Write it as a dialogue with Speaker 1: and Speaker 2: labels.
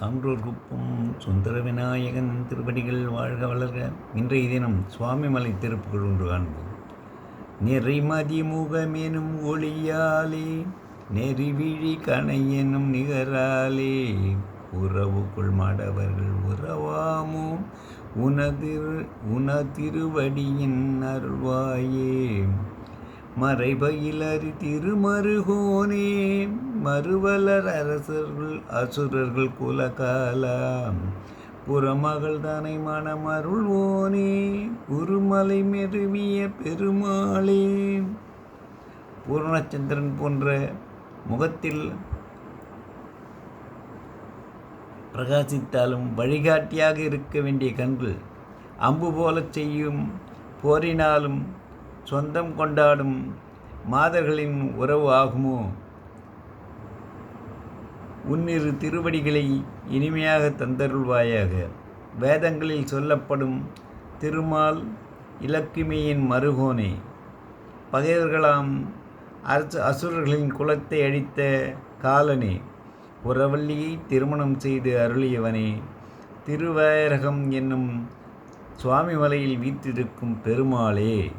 Speaker 1: சான்றூர்குப்பம் சுந்தர விநாயகன் திருப்படிகள் வாழ்க வளர்க. இன்றைய தினம் சுவாமிமலை திருப்புகள் ஒன்று காண்போம். நிறைமதி முகமெனும் ஒளியாலே நெறிவிழி கணை நிகராலே உறவுக்குள் மாடவர்கள் உறவாமோ உனதிரு உனதிருவடியின் அருள்வாயே. மறைபயிலறி திருமருகோனே மறுவலர் அரசர்கள் அசுரர்கள் குலகாலாம். புறமகள் தானை மணமருள்வோனே குருமலை மெருவிய பெருமாளே. பூர்ணச்சந்திரன் போன்ற முகத்தில் பிரகாசித்தாலும் வழிகாட்டியாக இருக்க வேண்டிய கண்கள் அம்பு போலச் செய்யும் போரினாலும் சொந்தம் கொண்டாடும் மாதர்களின் உறவு ஆகுமோ? உன்னிரு திருவடிகளை இனிமையாக தந்தருள்வாயாக. வேதங்களில் சொல்லப்படும் திருமால் இலக்குமியின் மருகோனே பகைவர்களாம் அரசு அசுரர்களின் குலத்தை அழித்த காலனே. உறவள்ளியை திருமணம் செய்து அருளியவனே. திருவேரகம் என்னும் சுவாமி மலையில் வீற்றிருக்கும் பெருமாளே.